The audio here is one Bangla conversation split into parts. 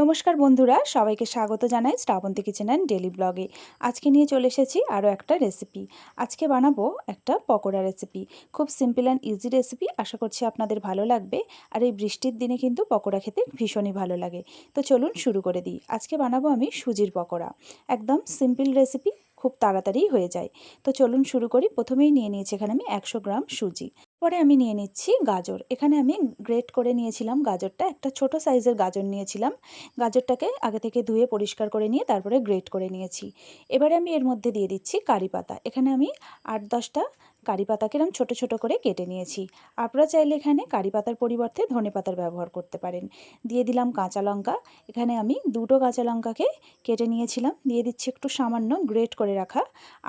নমস্কার বন্ধুরা, সবাইকে স্বাগত জানাই শ্রাবন্তী কিচেন অ্যান্ড ডেলি ব্লগে আজকে নিয়ে চলে এসেছি আরও একটা রেসিপি আজকে বানাবো একটা পকোড়া রেসিপি খুব সিম্পল অ্যান্ড ইজি রেসিপি আশা করছি আপনাদের ভালো লাগবে। আর এই বৃষ্টির দিনে কিন্তু পকোড়া খেতে ভীষণই ভালো লাগে। তো চলুন শুরু করে দিই। আজকে বানাবো আমি সুজির পকোড়া। একদম সিম্পল রেসিপি খুব তাড়াতাড়ি হয়ে যায়। তো চলুন শুরু করি। প্রথমেই নিয়ে নিয়েছি এখানে আমি একশো গ্রাম সুজি। পরে আমি নিয়ে নিচ্ছি গাজর। এখানে আমি গ্রেট করে নিয়েছিলাম গাজরটা। একটা ছোট সাইজের গাজর নিয়েছিলাম। গাজরটাকে আগে থেকে ধুয়ে পরিষ্কার করে নিয়ে তারপরে গ্রেট করে নিয়েছি। এবারে আমি এর মধ্যে দিয়ে দিচ্ছি কারি পাতা। এখানে আমি আট দশটা কারি পাতাকে এরকম ছোটো ছোটো করে কেটে নিয়েছি। আপনারা চাইলে এখানে কারি পাতার পরিবর্তে ধনে পাতার ব্যবহার করতে পারেন। দিয়ে দিলাম কাঁচা লঙ্কা। এখানে আমি দুটো কাঁচা লঙ্কাকে কেটে নিয়েছিলাম। দিয়ে দিচ্ছি একটু সামান্য গ্রেট করে রাখা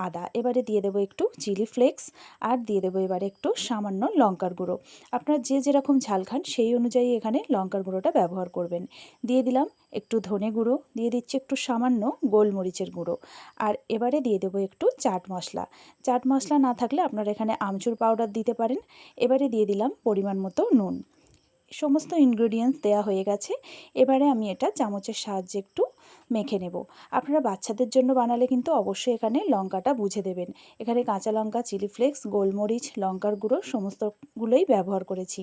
আদা। এবারে দিয়ে দেবো একটু চিলি ফ্লেক্স। আর দিয়ে দেবো এবারে একটু সামান্য লঙ্কার গুঁড়ো। আপনারা যে যেরকম ঝাল খান সেই অনুযায়ী এখানে লঙ্কার গুঁড়োটা ব্যবহার করবেন। দিয়ে দিলাম একটু ধনে গুঁড়ো। দিয়ে দিচ্ছি একটু সামান্য গোলমরিচের গুঁড়ো। আর এবারে দিয়ে দেবো একটু চাট মশলা। চাট মশলা না থাকলে আপনারা এখানে আমচুর পাউডার দিতে পারেন। এবারে দিয়ে দিলাম পরিমাণ মতো নুন। সমস্ত ইনগ্রেডিয়েন্টস দেওয়া হয়ে গেছে। এবারে আমি এটা চামচের সাহায্যে একটু মেখে নেব। আপনারা বাচ্চাদের জন্য বানালে কিন্তু অবশ্যই এখানে লঙ্কাটা বুঝে দেবেন। এখানে কাঁচা লঙ্কা চিলি ফ্লেক্স গোলমরিচ, লঙ্কার গুঁড়ো সমস্তগুলোই ব্যবহার করেছি।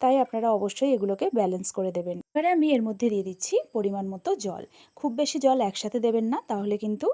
তাই আপনারা অবশ্যই এগুলোকে ব্যালেন্স করে দেবেন। এবারে আমি এর মধ্যে দিয়ে দিচ্ছি পরিমাণ মতো জল। খুব বেশি জল একসাথে দেবেন না, তাহলে কিন্তু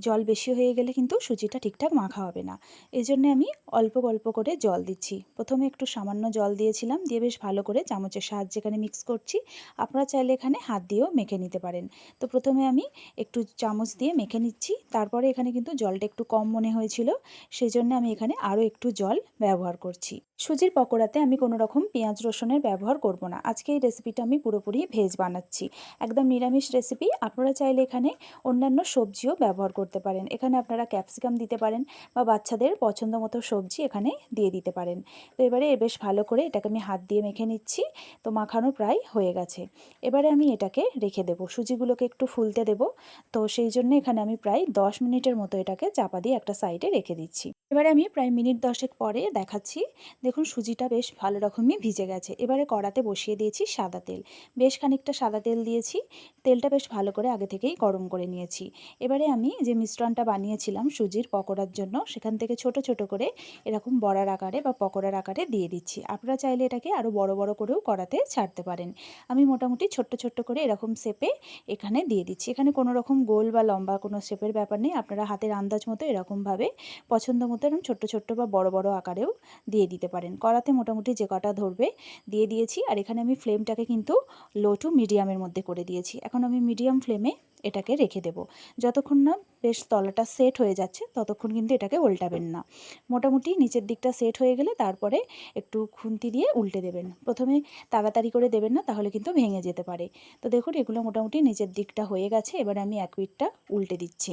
জল বেশি হয়ে গেলে কিন্তু সুজিটা ঠিকঠাক মাখা হবে না। এই জন্যে আমি অল্প অল্প করে জল দিচ্ছি। প্রথমে একটু সামান্য জল দিয়েছিলাম, দিয়ে বেশ ভালো করে চামচের সাহায্যে এখানে মিক্স করছি। আপনারা চাইলে এখানে হাত দিয়েও মেখে নিতে পারেন। তো প্রথমে আমি একটু চামচ দিয়ে মেখে নিচ্ছি। তারপরে এখানে কিন্তু জলটা একটু কম মনে হয়েছিল। সেই জন্য আমি এখানে আরও একটু জল ব্যবহার করছি। সুজির পকোড়াতে আমি কোনো রকম পেঁয়াজ রসুনের ব্যবহার করব না। আজকে এই রেসিপিটা আমি পুরোপুরি ভেজ বানাচ্ছি। একদম নিরামিষ রেসিপি আপনারা চাইলে এখানে অন্যান্য সবজিও ব্যবহার করতে পারেন। এখানে আপনারা ক্যাপসিকাম দিতে পারেন বা বাচ্চাদের পছন্দ মতো সবজি এখানে দিয়ে দিতে পারেন। তো এবারে বেশ ভালো করে এটাকে আমি হাত দিয়ে মেখে নিচ্ছি, তো মাখানো প্রায় হয়ে গেছে। এবারে আমি এটাকে রেখে দেব। সুজিগুলোকে একটু ফুলতে দেব, তো সেই জন্য এখানে আমি প্রায় দশ মিনিটের মতো এটাকে চাপা দিয়ে একটা সাইডে রেখে দিচ্ছি। এবারে আমি প্রায় মিনিট দশেক পরে দেখাচ্ছি দেখুন, সুজিটা বেশ ভালো রকমই ভিজে গেছে। এবারে কড়াতে বসিয়ে দিয়েছি সাদা তেল। বেশ খানিকটা সাদা তেল দিয়েছি। তেলটা বেশ ভালো করে আগে থেকেই গরম করে নিয়েছি। এবারে আমি যে মিশ্রণটা বানিয়েছিলাম সুজির পকোড়ার জন্য, সেখান থেকে ছোট ছোট করে এরকম বড়ার আকারে বা পকোড়ার আকারে দিয়ে দিচ্ছি। আপনারা চাইলে এটাকে আরও বড় বড় করেও কড়াতে ছাড়তে পারেন। আমি মোটামুটি ছোট্ট ছোট্ট করে এরকম শেপে এখানে দিয়ে দিচ্ছি। এখানে কোনো রকম গোল বা লম্বা কোনো শেপের ব্যাপার নেই। আপনারা হাতের আন্দাজ মতো এরকমভাবে পছন্দ মতো এরকম ছোট্ট ছোট্ট বা বড় বড় আকারেও দিয়ে দিতে পারেন। কড়াতে মোটামুটি যে কটা ধরবে দিয়ে দিয়েছি। আর এখানে আমি ফ্লেমটাকে কিন্তু লো টু মিডিয়ামের মধ্যে করে দিয়েছি। এখন আমি মিডিয়াম ফ্লেমে এটাকে রেখে দেব। যতক্ষণ না বেশ তলাটা সেট হয়ে যাচ্ছে, ততক্ষণ কিন্তু এটাকে উল্টাবেন না। মোটামুটি নিচের দিকটা সেট হয়ে গেলে তারপরে একটু খুন্তি দিয়ে উল্টে দেবেন। প্রথমে তাড়াতাড়ি করে দেবেন না, তাহলে কিন্তু ভেঙে যেতে পারে। তো দেখুন, এগুলো মোটামুটি নিচের দিকটা হয়ে গেছে। এবার আমি এক পিঠটা উল্টে দিচ্ছি।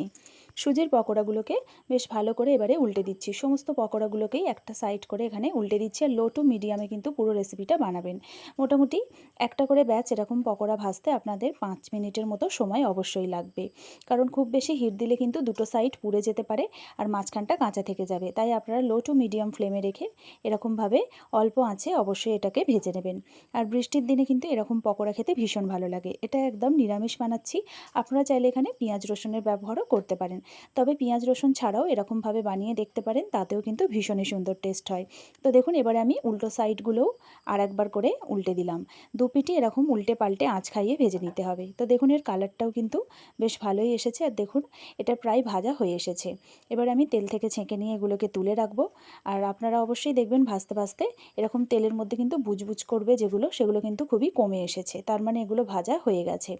সুজির পকোড়াগুলোকে বেশ ভালো করে এবারে উল্টে দিচ্ছি। সমস্ত পকোড়াগুলোকেই একটা সাইড করে এখানে উল্টে দিচ্ছি আর লো টু মিডিয়ামে কিন্তু পুরো রেসিপিটা বানাবেন। মোটামুটি একটা করে ব্যাচ এরকম পকোড়া ভাজতে আপনাদের পাঁচ মিনিটের মতো সময় অবশ্যই লাগবে। কারণ খুব বেশি হিট দিলে কিন্তু দুটো সাইড পুড়ে যেতে পারে আর মাঝখানটা কাঁচা থেকে যাবে। তাই আপনারা লো টু মিডিয়াম ফ্লেমে রেখে এরকমভাবে অল্প আঁচে অবশ্যই এটাকে ভেজে নেবেন। আর বৃষ্টির দিনে কিন্তু এরকম পকোড়া খেতে ভীষণ ভালো লাগে। এটা একদম নিরামিষ বানাচ্ছি। আপনারা চাইলে এখানে পেঁয়াজ রসুনের ব্যবহারও করতে পারেন। তবে পেঁয়াজ রসুন ছাড়াও এরকমভাবে বানিয়ে দেখতে পারেন, তাতেও কিন্তু ভীষণই সুন্দর টেস্ট হয়। তো দেখুন, এবারে আমি উল্টো সাইডগুলোও আর একবার করে উল্টে দিলাম। দু পিঠে এরকম উল্টে পাল্টে আঁচ খাইয়ে ভেজে নিতে হবে। তো দেখুন, এর কালারটাও কিন্তু বেশ ভালোই এসেছে আর দেখুন, এটা প্রায় ভাজা হয়ে এসেছে। এবার আমি তেল থেকে ছেঁকে নিয়ে এগুলোকে তুলে রাখব। আর আপনারা অবশ্যই দেখবেন, ভাজতে ভাজতে এরকম তেলের মধ্যে কিন্তু বুজবুজ করবে যেগুলো, সেগুলো কিন্তু খুবই কমে এসেছে। তার মানে এগুলো ভাজা হয়ে গেছে।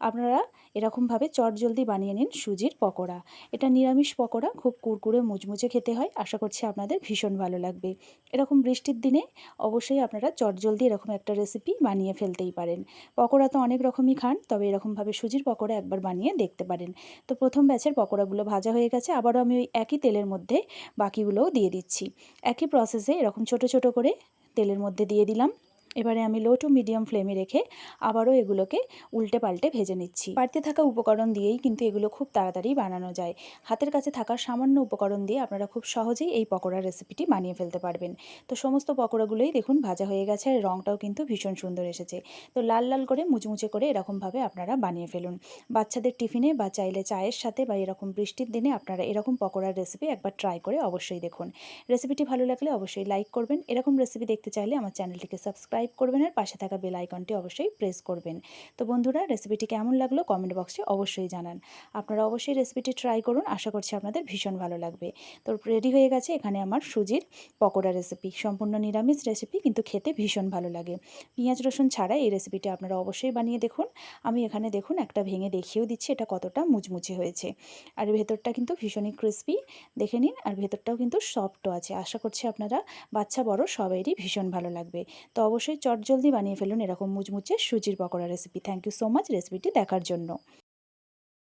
আপনারা এরকমভাবে চট জলদি বানিয়ে নিন সুজির পকোড়া। এটা নিরামিষ পকোড়া, খুব কুরকুরে মুচমুচে খেতে হয়। আশা করছি আপনাদের ভীষণ ভালো লাগবে। এরকম বৃষ্টির দিনে অবশ্যই আপনারা চটজলদি এরকম একটা রেসিপি বানিয়ে ফেলতেই পারেন। পকোড়া তো অনেক রকমই খান, তবে এরকমভাবে সুজির পকোড়া একবার বানিয়ে দেখতে পারেন। তো প্রথম ব্যাচের পকোড়াগুলো ভাজা হয়ে গেছে, আবারও আমি ওই একই তেলের মধ্যে বাকিগুলোও দিয়ে দিচ্ছি। একই প্রসেসে এরকম ছোট ছোট করে তেলের মধ্যে দিয়ে দিলাম। এবারে আমি লো টু মিডিয়াম ফ্লেমে রেখে আবারও এগুলোকে উল্টে পাল্টে ভেজে নিচ্ছি। বাড়িতে থাকা উপকরণ দিয়েই কিন্তু এগুলো খুব তাড়াতাড়ি বানানো যায়। হাতের কাছে থাকা সামান্য উপকরণ দিয়ে আপনারা খুব সহজেই এই পকোড়ার রেসিপিটি বানিয়ে ফেলতে পারবেন। তো সমস্ত পকোড়াগুলোই দেখুন ভাজা হয়ে গেছে আর রঙটাও কিন্তু ভীষণ সুন্দর এসেছে। তো লাল লাল করে মুচমুচে করে এরকমভাবে আপনারা বানিয়ে ফেলুন। বাচ্চাদের টিফিনে বা চাইলে চায়ের সাথে বা এরকম বৃষ্টির দিনে আপনারা এরকম পকোড়ার রেসিপি একবার ট্রাই করে অবশ্যই দেখুন। রেসিপিটি ভালো লাগলে অবশ্যই লাইক করবেন। এরকম রেসিপি দেখতে চাইলে আমার চ্যানেলটিকে সাবস্ক্রাইব করবেন আর পাশে থাকা বেল আইকনটি অবশ্যই প্রেস করবেন। তো বন্ধুরা রেসিপিটি কেমন লাগল কমেন্ট বক্সে অবশ্যই জানান। আপনারা অবশ্যই রেসিপিটি ট্রাই করুন, আশা করছি আপনাদের ভীষণ ভালো লাগবে। তো রেডি হয়ে গেছে এখানে আমার সুজির পকোড়া রেসিপি সম্পূর্ণ নিরামিষ রেসিপি কিন্তু খেতে ভীষণ ভালো লাগে। পেঁয়াজ, রসুন ছাড়া এই রেসিপিটি আপনারা অবশ্যই বানিয়ে দেখুন। আমি এখানে দেখুন একটা ভেঙে দেখিয়েও দিচ্ছি, এটা কতটা মুচমুচে হয়েছে। আর ভেতরটা কিন্তু ভীষণই ক্রিস্পি দেখে নিন। আর ভেতরটাও কিন্তু সফটও আছে। আশা করছি আপনারা বাচ্চা বড় সবাইরই ভীষণ ভালো লাগবে। তো অবশ্যই চটজলদি বানিয়ে ফেলুন এরকম মুচমুচে সুজির pakora recipe thank you so much রেসিপিটি দেখার জন্য।